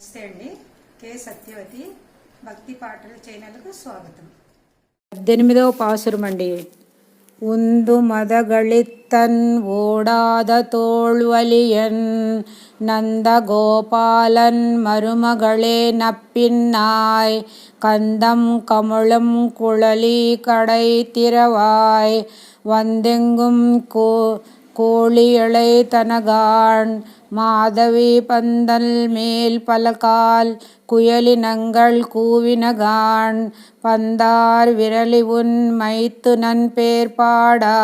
నమస్తే అండి కె సత్యవతి భక్తి పాటల ఛానల్కు స్వాగతం పద్దెనిమిదవ పాసురం అండి உந்து மதகளித்தன் ஓடாத தோள்வலியன் நந்த கோபாலன் மருமகளே நப்பின்னாய் கந்தம் கமழும் குழலி கடை திறவாய் வந்தெங்கும் கோ கோழியளை தனகான் மாதவி பந்தல் மேல் பலகால் குயலினங்கள் கூவினகான் பந்தார் விரலி உன் மைத்து நன் பேர் பாடா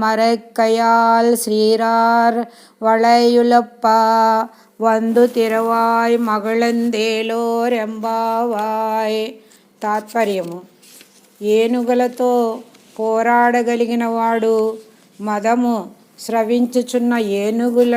செந்தாமரைக்கையால் ஸ்ரீரார் வளையுலப்பா వందు తిరవాయ్ మగళందేలో రెంబావాయ్ తాత్పర్యము ఏనుగులతో పోరాడగలిగిన వాడు మదము స్రవించుచున్న ఏనుగుల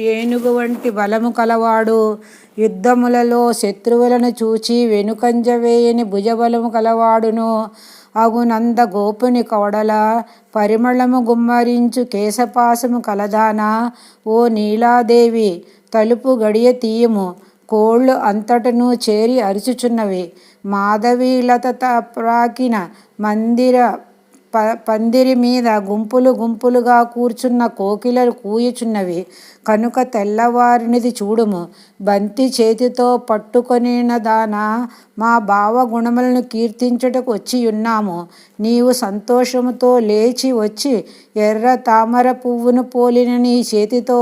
ఏనుగు వంటి బలము కలవాడు. యుద్ధములలో శత్రువులను చూచి వెనుకంజ వేయని భుజబలము కలవాడును. అగునంద గోపుని కొడల పరిమళము గుమ్మరించు కేశపాసము కలదానా. ఓ నీలాదేవి తలుపు గడియ తీయము. కోళ్ళు అంతటను చేరి అరుచుచున్నవి. మాధవీలత ప్రాకిన మందిర ప పందిరి మీద గుంపులు గుంపులుగా కూర్చున్న కోకిలలు కూయుచున్నవి. కనుక తెల్లవారినిది చూడుము. బంతి చేతితో పట్టుకొనిన దాన మా భావ గుణములను కీర్తించుటకు వచ్చి ఉన్నాము నీవు సంతోషముతో లేచి వచ్చి ఎర్ర తామర పువ్వును పోలిన నీ చేతితో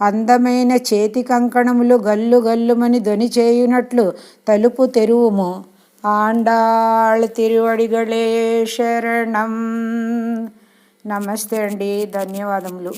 అందమైన చేతి కంకణములు గల్లు గల్లుమని ధ్వని చేయునట్లు తలుపు తెరువుము. ఆండాళ్ తిరువడిగళే శరణం నమస్తే అండి ధన్యవాదములు